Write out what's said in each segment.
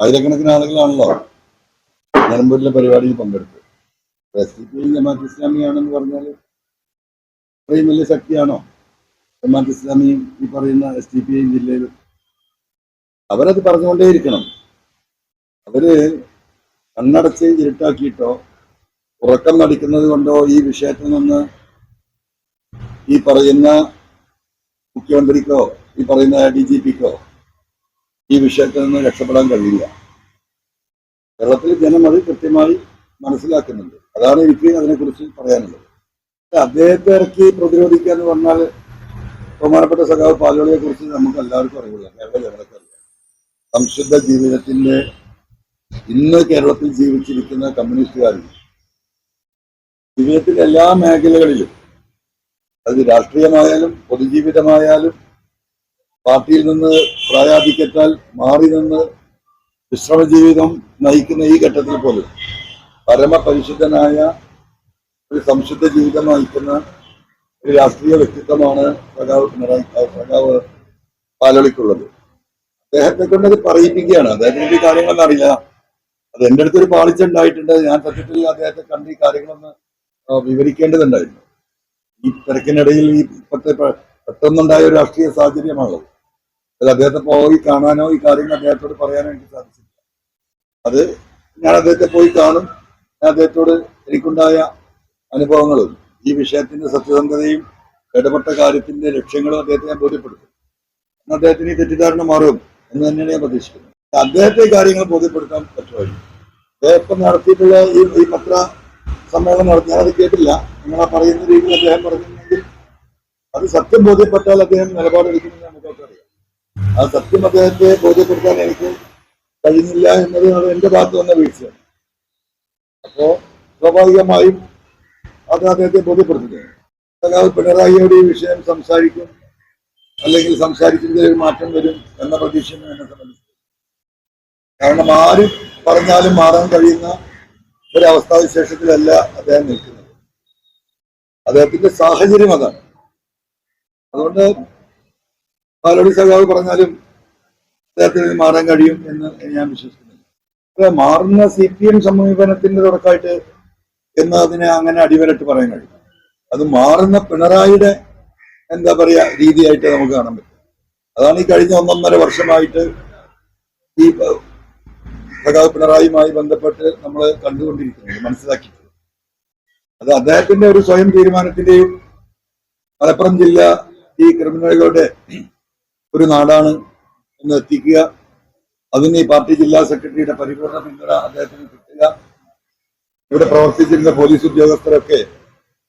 ആയിരക്കണക്കിന് ആളുകളാണല്ലോ നിലമ്പൂരിലെ പരിപാടിയിൽ പങ്കെടുത്തത്. എസ് ഡി പി ജമാഅത്ത് ഇസ്ലാമിയാണെന്ന് പറഞ്ഞാൽ അത്രയും വലിയ ശക്തിയാണോ? ജമാഅത്ത് ഇസ്ലാമിയും ഈ പറയുന്ന എസ് ഡി പി ഐ ജില്ലയിൽ. അവരത് പറഞ്ഞുകൊണ്ടേയിരിക്കണം. അവർ കണ്ണടച്ച് ഇരുട്ടാക്കിയിട്ടോ ഉറക്കം നടിക്കുന്നത് കൊണ്ടോ ഈ വിഷയത്തിൽ നിന്ന് ഈ പറയുന്ന മുഖ്യമന്ത്രിക്കോ ഈ പറയുന്ന ഡി ജി പിക്കോ ഈ വിഷയത്തിൽ നിന്ന് രക്ഷപ്പെടാൻ കഴിയില്ല. കേരളത്തിൽ ജനം അത് കൃത്യമായി മനസ്സിലാക്കുന്നുണ്ട്. അതാണ് എനിക്ക് അതിനെക്കുറിച്ച് പറയാനുള്ളത്. അദ്ദേഹത്തെ ഇറക്കി പ്രതിരോധിക്കുക എന്ന് പറഞ്ഞാൽ ബഹുമാനപ്പെട്ട സഖാവ് പാലോളിയെ കുറിച്ച് നമുക്ക് എല്ലാവർക്കും അറിയില്ല കേരള ജനങ്ങൾക്ക് അറിയാം സംശുദ്ധ ജീവിതത്തിന്റെ ഇന്ന് കേരളത്തിൽ ജീവിച്ചിരിക്കുന്ന കമ്മ്യൂണിസ്റ്റുകാരിൽ ജീവിതത്തിലെ എല്ലാ മേഖലകളിലും അത് രാഷ്ട്രീയമായാലും പൊതുജീവിതമായാലും പാർട്ടിയിൽ നിന്ന് പ്രായാധിക്യത്താൽ മാറി നിന്ന് വിശ്രമ ജീവിതം നയിക്കുന്ന ഈ ഘട്ടത്തിൽ പോലും പരമപരിശുദ്ധനായ ഒരു സംശുദ്ധ ജീവിതം നയിക്കുന്ന ഒരു രാഷ്ട്രീയ വ്യക്തിത്വമാണ് സഖാവ് പിണറായി സഖാവ് പാലളിക്കുള്ളത്. അദ്ദേഹത്തെ കൊണ്ട് അത് പറയിപ്പിക്കുകയാണ്. അദ്ദേഹത്തിന് ഈ കാര്യങ്ങളൊന്നും അറിയില്ല. അത് എന്റെ അടുത്തൊരു പാളിച്ച ഉണ്ടായിട്ടുണ്ട്. ഞാൻ സത്യത്തിൽ അദ്ദേഹത്തെ കണ്ട് ഈ കാര്യങ്ങളൊന്ന് വിവരിക്കേണ്ടതുണ്ടായിരുന്നു. ഈ തിരക്കിനിടയിൽ ഈ ഇപ്പോഴത്തെ പെട്ടെന്നുണ്ടായ ഒരു രാഷ്ട്രീയ സാഹചര്യമാണത്. അത് അദ്ദേഹത്തെ പോയി കാണാനോ ഈ കാര്യങ്ങൾ അദ്ദേഹത്തോട് പറയാനോ എനിക്ക് സാധിച്ചില്ല. അത് ഞാൻ അദ്ദേഹത്തെ പോയി കാണും. ഞാൻ അദ്ദേഹത്തോട് എനിക്കുണ്ടായ അനുഭവങ്ങളും ഈ വിഷയത്തിന്റെ സത്യസന്ധതയും ഇടപെട്ട കാര്യത്തിന്റെ ലക്ഷ്യങ്ങളും അദ്ദേഹത്തെ ഞാൻ ബോധ്യപ്പെടുത്തും. അദ്ദേഹത്തിന് ഈ തെറ്റിദ്ധാരണ മാറും എന്ന് തന്നെയാണ് ഞാൻ പ്രതീക്ഷിക്കുന്നത്. അദ്ദേഹത്തെ കാര്യങ്ങൾ ബോധ്യപ്പെടുത്താൻ പറ്റുമായിരുന്നു അദ്ദേഹം നടത്തിയിട്ടുള്ള ഈ പത്ര സമ്മേളനം നടത്തി. ഞാനത് കേട്ടില്ല. നിങ്ങളാ പറയുന്ന രീതിയിൽ അദ്ദേഹം പറഞ്ഞിട്ടുണ്ടെങ്കിൽ അത് സത്യം ബോധ്യപ്പെട്ടാൽ അദ്ദേഹം നിലപാടെടുക്കുമെന്ന് നമുക്കൊക്കെ അറിയാം ആ സത്യം അദ്ദേഹത്തെ ബോധ്യപ്പെടുത്താൻ എനിക്ക് കഴിഞ്ഞില്ല എന്നത് എന്റെ ഭാഗത്ത് വന്ന വീഴ്ചയാണ്. അപ്പോ സ്വാഭാവികമായും അത് അദ്ദേഹത്തെ ബോധ്യപ്പെടുത്തുന്നത് അല്ലാതെ പിണറായിയോട് ഈ വിഷയം സംസാരിക്കും അല്ലെങ്കിൽ സംസാരിക്കുന്നതിൽ ഒരു മാറ്റം വരും എന്ന പ്രതീക്ഷയും എന്നെ സംബന്ധിച്ചു. കാരണം ആര് പറഞ്ഞാലും മാറാൻ കഴിയുന്ന ഒരവസ്ഥാവിശേഷത്തിലല്ല അദ്ദേഹം നിൽക്കുന്നത്. അദ്ദേഹത്തിന്റെ സാഹചര്യം അതാണ്. അതുകൊണ്ട് പാലോടി സഖാവ് പറഞ്ഞാലും അദ്ദേഹത്തിന് ഇത് മാറാൻ കഴിയും എന്ന് ഞാൻ വിശ്വസിക്കുന്നു അപ്പൊ മാറുന്ന സി പി എം സമീപനത്തിന്റെ തുടക്കമായിട്ട് എന്ന് അതിനെ അങ്ങനെ അടിവരട്ട് പറയാൻ കഴിയും. അത് മാറുന്ന പിണറായിയുടെ എന്താ പറയാ രീതിയായിട്ട് നമുക്ക് കാണാൻ പറ്റും. അതാണ് ഈ കഴിഞ്ഞ ഒന്നൊന്നര വർഷമായിട്ട് ഈ സഖാവ് പിണറായിയുമായി ബന്ധപ്പെട്ട് നമ്മൾ കണ്ടുകൊണ്ടിരിക്കുന്നത് മനസ്സിലാക്കി അത് അദ്ദേഹത്തിന്റെ ഒരു സ്വയം തീരുമാനത്തിന്റെയും മലപ്പുറം ജില്ല ഈ ക്രിമിനലുകളുടെ ഒരു നാടാണ് എന്ന് എത്തിക്കുക. അതിന് ഈ പാർട്ടി ജില്ലാ സെക്രട്ടറിയുടെ പരിപൂർണ പിന്തുണ അദ്ദേഹത്തിന് കിട്ടുക. ഇവിടെ പ്രവർത്തിച്ചിരുന്ന പോലീസ് ഉദ്യോഗസ്ഥരൊക്കെ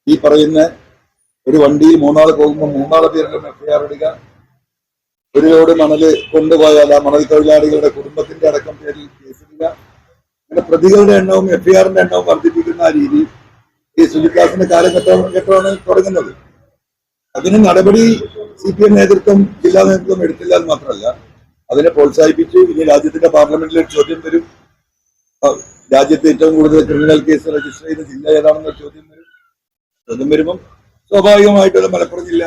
ഈ പറയുന്ന ഒരു വണ്ടി മൂന്നാൾ പോകുമ്പോൾ മൂന്നാൾ പേരിലും എഫ്ഐആർ ഇടുക. ഒരു ലോഡ് മണൽ കൊണ്ടുപോയാൽ ആ മണൽ തൊഴിലാളികളുടെ കുടുംബത്തിന്റെ അടക്കം പേരിൽ കേസിടുക അങ്ങനെ പ്രതികളുടെ എണ്ണവും എഫ്ഐആറിന്റെ എണ്ണവും വർദ്ധിപ്പിക്കുന്ന രീതി ഈ സുജിത്ദാസിന്റെ കാലഘട്ടം ഘട്ടമാണ് തുടങ്ങുന്നത്? അതിന് നടപടി സി പി എം നേതൃത്വം ജില്ലാ നേതൃത്വം എടുത്തില്ല എന്ന് മാത്രമല്ല അതിനെ പ്രോത്സാഹിപ്പിച്ചു ഇനി രാജ്യത്തിന്റെ പാർലമെന്റിൽ ഒരു ചോദ്യം വരും. രാജ്യത്ത് ഏറ്റവും കൂടുതൽ ക്രിമിനൽ കേസ് രജിസ്റ്റർ ചെയ്ത ജില്ല ഏതാണെന്ന ചോദ്യം വരും. ചോദ്യം വരുമ്പം സ്വാഭാവികമായിട്ടും അത് മലപ്പുറം ജില്ല.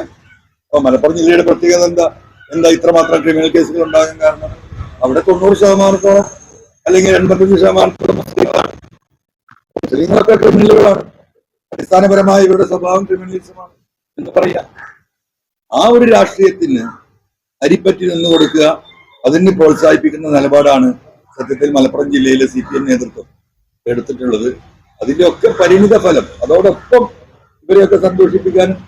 അപ്പൊ മലപ്പുറം ജില്ലയുടെ പ്രത്യേകത എന്താ? എന്താ ഇത്രമാത്രം ക്രിമിനൽ കേസുകൾ ഉണ്ടാകാൻ കാരണം? അവിടെ തൊണ്ണൂറ് ശതമാനത്തോളം അല്ലെങ്കിൽ എൺപത്തഞ്ച് ശതമാനത്തോളം മുസ്ലിങ്ങളൊക്കെ ക്രിമിനലുകളാണ്. അടിസ്ഥാനപരമായി ഇവരുടെ സ്വഭാവം ക്രിമിനലിസമാണ്. എന്ന് പറയാം. ആ ഒരു രാഷ്ട്രീയത്തിന് അരിപ്പറ്റി നിന്ന് കൊടുക്കുക അതിനെ പ്രോത്സാഹിപ്പിക്കുന്ന നിലപാടാണ് സത്യത്തിൽ മലപ്പുറം ജില്ലയിലെ സി പി എം നേതൃത്വം എടുത്തിട്ടുള്ളത്. അതിന്റെ ഒക്കെ പരിണിത ഫലം അതോടൊപ്പം ഇവരെയൊക്കെ സന്തോഷിപ്പിക്കാനും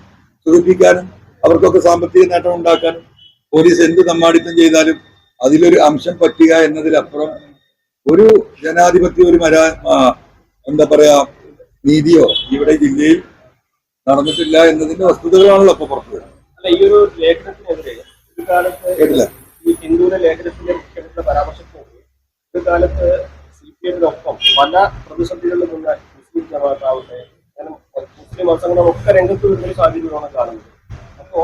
സുഖിപ്പിക്കാനും അവർക്കൊക്കെ സാമ്പത്തിക നേട്ടം ഉണ്ടാക്കാനും പോലീസ് എന്ത് തമ്മാടിത്തം ചെയ്താലും അതിലൊരു അംശം പറ്റുക എന്നതിലപ്പുറം ഒരു ജനാധിപത്യ ഒരു മരാ എന്താ പറയാ നീതിയോ ഇവിടെ ജില്ലയിൽ നടന്നിട്ടില്ല എന്നതിന്റെ വസ്തുതകളാണല്ലോ അപ്പൊ പുറത്തു വരുന്നത്. അല്ല ഈ ഒരു ലേഖനത്തിനെതിരെ ഒരു കാലത്ത് കേട്ടില്ല. ഈ ഹിന്ദുവിന്റെ ലേഖനത്തിന്റെ മുഖ്യമന്ത്രിയുടെ പരാമർശത്തോട് ഒരു കാലത്ത് സി പി എമ്മിനൊപ്പം പല പ്രതിസന്ധികളിലും നിന്ന മുസ്ലിം ജമാഅത്താവട്ടെ അങ്ങനെ മുസ്ലിം മതങ്ങളൊക്കെ രംഗത്ത് വരുന്ന ഒരു സാഹചര്യമാണ് കാണുന്നത്. അപ്പോ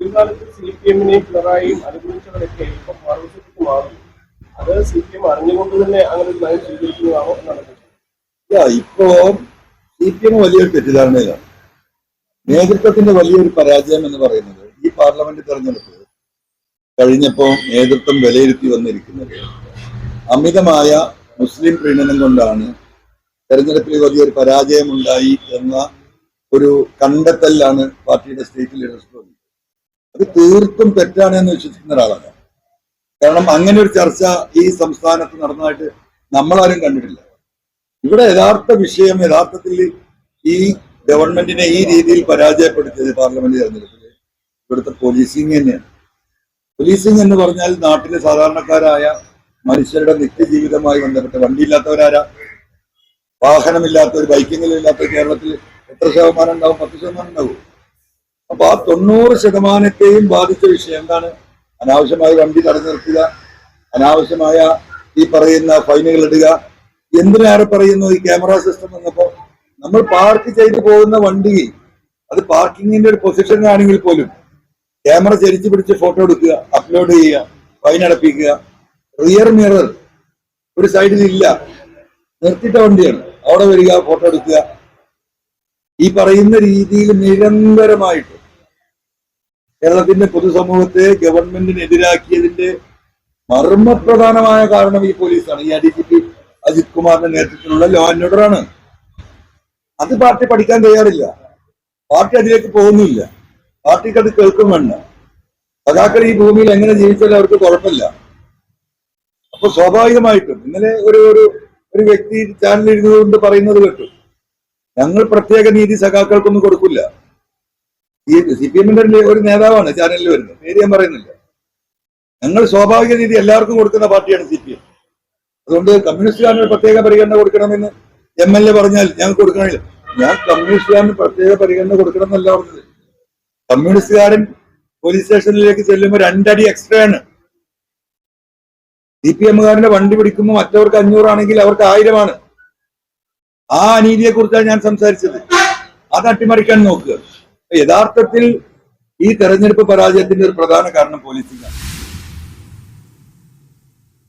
ഒരു കാലത്ത് സി പി എമ്മിനെയും പിണറായിയും അനുകൂലിച്ചവരൊക്കെ ഇപ്പം മറുവശത്തേക്ക് മാറുന്നു. അത് സി പി എം അറിഞ്ഞുകൊണ്ട് തന്നെ അങ്ങനെ ഒരു നയം സ്വീകരിക്കുന്നതാണോ എന്നാണ് ഇപ്പോ സി പി എം വലിയൊരു തെറ്റിദ്ധാരണയിലാണ്. നേതൃത്വത്തിന്റെ വലിയൊരു പരാജയം എന്ന് പറയുന്നത് ഈ പാർലമെന്റ് തെരഞ്ഞെടുപ്പ് കഴിഞ്ഞപ്പോൾ നേതൃത്വം വിലയിരുത്തി വന്നിരിക്കുന്നത് അമിതമായ മുസ്ലിം പ്രീണനം കൊണ്ടാണ് തെരഞ്ഞെടുപ്പിൽ വലിയൊരു പരാജയമുണ്ടായി എന്ന ഒരു കണ്ടെത്തലിലാണ് പാർട്ടിയുടെ സ്റ്റേറ്റ് ലീഡർഷിപ്പ്. അത് തീർത്തും തെറ്റാണ് എന്ന് വിശ്വസിക്കുന്ന ഒരാളാണ് കാരണം അങ്ങനെ ഒരു ചർച്ച ഈ സംസ്ഥാനത്ത് നടന്നതായിട്ട് നമ്മളാരും കണ്ടിട്ടില്ല ഇവിടെ യഥാർത്ഥ വിഷയം യഥാർത്ഥത്തിൽ ഈ ഗവൺമെന്റിനെ ഈ രീതിയിൽ പരാജയപ്പെടുത്തിയത് പാർലമെന്റ് തെരഞ്ഞെടുപ്പിൽ ഇവിടുത്തെ പോലീസിങ് തന്നെയാണ്. പോലീസിങ് എന്ന് പറഞ്ഞാൽ നാട്ടിലെ സാധാരണക്കാരായ മനുഷ്യരുടെ നിത്യജീവിതമായി ബന്ധപ്പെട്ട വണ്ടിയില്ലാത്തവരാരാ? വാഹനമില്ലാത്തവർ ബൈക്കിങ്ങിലില്ലാത്ത കേരളത്തിൽ എത്ര ശതമാനം ഉണ്ടാവും? പത്ത് ശതമാനം ഉണ്ടാവും. അപ്പൊ ആ തൊണ്ണൂറ് ശതമാനത്തെയും ബാധിച്ച വിഷയം എന്താണ്? അനാവശ്യമായി വണ്ടി തടഞ്ഞു നിർത്തുക അനാവശ്യമായ ഈ പറയുന്ന ഫൈനുകൾ ഇടുക. എന്തിനേറെ പറയുന്നു ഈ ക്യാമറ സിസ്റ്റം എന്നപ്പോ നമ്മൾ പാർക്ക് ചെയ്ത് പോകുന്ന വണ്ടി അത് പാർക്കിങ്ങിന്റെ ഒരു പൊസിഷൻ പൊസിഷനിലാണെങ്കിൽ പോലും ക്യാമറ ചരിച്ചു പിടിച്ച് ഫോട്ടോ എടുക്കുക അപ്ലോഡ് ചെയ്യുക ഫൈൻ അടപ്പിക്കുക റിയർ മിറർ ഒരു സൈഡിൽ ഇല്ല. നിർത്തിയിട്ട വണ്ടിയാണ്. അവിടെ വരിക ഫോട്ടോ എടുക്കുക. ഈ പറയുന്ന രീതിയിൽ നിരന്തരമായിട്ട് കേരളത്തിന്റെ പൊതുസമൂഹത്തെ ഗവൺമെന്റിനെതിരാക്കിയതിന്റെ മർമ്മപ്രധാനമായ കാരണം ഈ പോലീസാണ്. ഈ അഡി ജി പി അജിത് കുമാറിന്റെ നേതൃത്വത്തിലുള്ള ലോ ആൻഡ് ഓർഡർ ആണ്. അത് പാർട്ടി പഠിക്കാൻ തയ്യാറില്ല. പാർട്ടി അതിലേക്ക് പോകുന്നില്ല. പാർട്ടിക്ക് അത് കേൾക്കും വേണ്ട. സഖാക്കൾ ഈ ഭൂമിയിൽ എങ്ങനെ ജീവിച്ചാലും അവർക്ക് കുഴപ്പമില്ല. അപ്പൊ സ്വാഭാവികമായിട്ടും ഇന്നലെ ഒരു ഒരു ഒരു വ്യക്തി ചാനലിൽ ഇരുന്നുകൊണ്ട് പറയുന്നത് കേട്ടു. ഞങ്ങൾ പ്രത്യേക നീതി സഖാക്കൾക്കൊന്നും കൊടുക്കില്ല. ഈ സി പി എമ്മിന്റെ ഒരു നേതാവാണ് ചാനലിൽ വരുന്നത്. പേര് ഞാൻ പറയുന്നില്ല. ഞങ്ങൾ സ്വാഭാവിക നീതി എല്ലാവർക്കും കൊടുക്കുന്ന പാർട്ടിയാണ് സി പി എം അതുകൊണ്ട് കമ്മ്യൂണിസ്റ്റ് ചാനൽ പ്രത്യേക പരിഗണന കൊടുക്കണമെന്ന് എം എൽ എ പറഞ്ഞാൽ ഞാൻ കൊടുക്കണില്ല. ഞാൻ കമ്മ്യൂണിസ്റ്റുകാരന് പ്രത്യേക പരിഗണന കൊടുക്കണം എന്നല്ല പറഞ്ഞത്. കമ്മ്യൂണിസ്റ്റുകാരൻ പോലീസ് സ്റ്റേഷനിലേക്ക് ചെല്ലുമ്പോൾ രണ്ടടി എക്സ്ട്രാ ആണ്. സി പി എമ്മുകാരന്റെ വണ്ടി പിടിക്കുമ്പോൾ മറ്റവർക്ക് അഞ്ഞൂറാണെങ്കിൽ അവർക്ക് ആയിരമാണ്. ആ അനീതിയെ കുറിച്ചാണ് ഞാൻ സംസാരിച്ചത്. അത് അട്ടിമറിക്കാൻ നോക്കുക. യഥാർത്ഥത്തിൽ ഈ തെരഞ്ഞെടുപ്പ് പരാജയത്തിന്റെ ഒരു പ്രധാന കാരണം പോലീസിംഗാണ്